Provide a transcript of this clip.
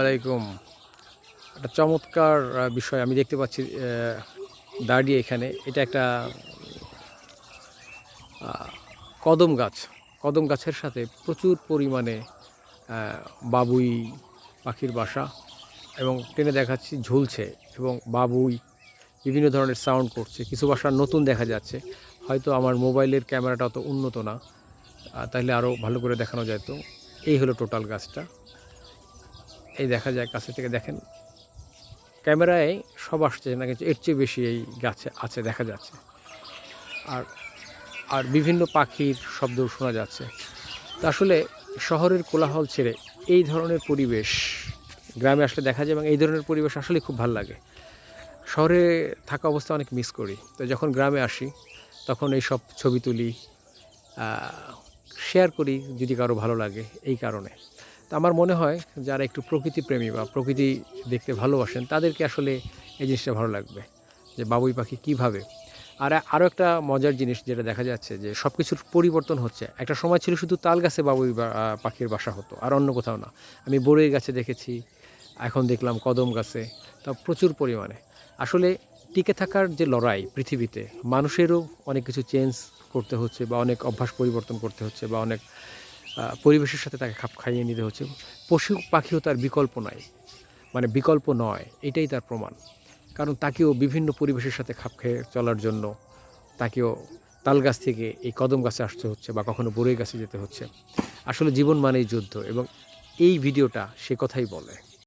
আলাইকুম। একটা চমৎকার বিষয় আমি দেখতে পাচ্ছি দাঁড়িয়ে এখানে। এটা একটা কদম গাছ। কদম গাছের সাথে প্রচুর পরিমাণে বাবুই পাখির বাসা এবং টেনে দেখাচ্ছি ঝুলছে এবং বাবুই বিভিন্ন ধরনের সাউন্ড করছে। কিছু বাসা নতুন দেখা যাচ্ছে। হয়তো আমার মোবাইলের ক্যামেরাটা অত উন্নত না। তাহলে আরও ভালো করে দেখানো যেত এই হলো টোটাল গাছটা। এই দেখা যায় কাছে থেকে দেখেন। ক্যামেরায় সব আসছে না কিন্তু এর চেয়ে বেশি এই গাছে আছে, দেখা যাচ্ছে। আর আর বিভিন্ন পাখির শব্দ শোনা যাচ্ছে। তা আসলে শহরের কোলাহল ছেড়ে এই ধরনের পরিবেশ গ্রামে আসলে দেখা যায় এবং এই ধরনের পরিবেশ আসলে খুব ভালো লাগে। শহরে থাকা অবস্থা অনেক মিস করি। তো যখন গ্রামে আসি, তখন এই সব ছবি তুলি শেয়ার করি যদি কারও ভালো লাগে এই কারণে। তো আমার মনে হয় যারা একটু প্রকৃতি প্রেমী বা প্রকৃতি দেখতে ভালোবাসেন, তাদেরকে আসলে এই জিনিসটা ভালো লাগবে, যে বাবুই পাখি কীভাবে। আর আরও একটা মজার জিনিস যেটা দেখা যাচ্ছে, যে সব কিছুর পরিবর্তন হচ্ছে। একটা সময় ছিল শুধু তাল গাছে বাবুই পাখির বাসা হতো, আর অন্য কোথাও না। আমি বড়ই গাছে দেখেছি, এখন দেখলাম কদম গাছে, তা প্রচুর পরিমাণে। আসলে টিকে থাকার যে লড়াই পৃথিবীতে, মানুষেরও অনেক কিছু চেঞ্জ করতে হচ্ছে বা অনেক অভ্যাস পরিবর্তন করতে হচ্ছে বা অনেক পরিবেশের সাথে তাকে খাপ খাইয়ে নিতে হচ্ছে। পশু পাখিও তার বিকল্প নয়। মানে বিকল্প নয়, এটাই তার প্রমাণ। কারণ তাকেও বিভিন্ন পরিবেশের সাথে খাপ খেয়ে চলার জন্য তাকেও তাল গাছ থেকে এই কদম গাছে আসতে হচ্ছে বা কখনো বড়ই গাছে যেতে হচ্ছে। আসলে জীবন মানেই যুদ্ধ এবং এই ভিডিওটা সে কথাই বলে।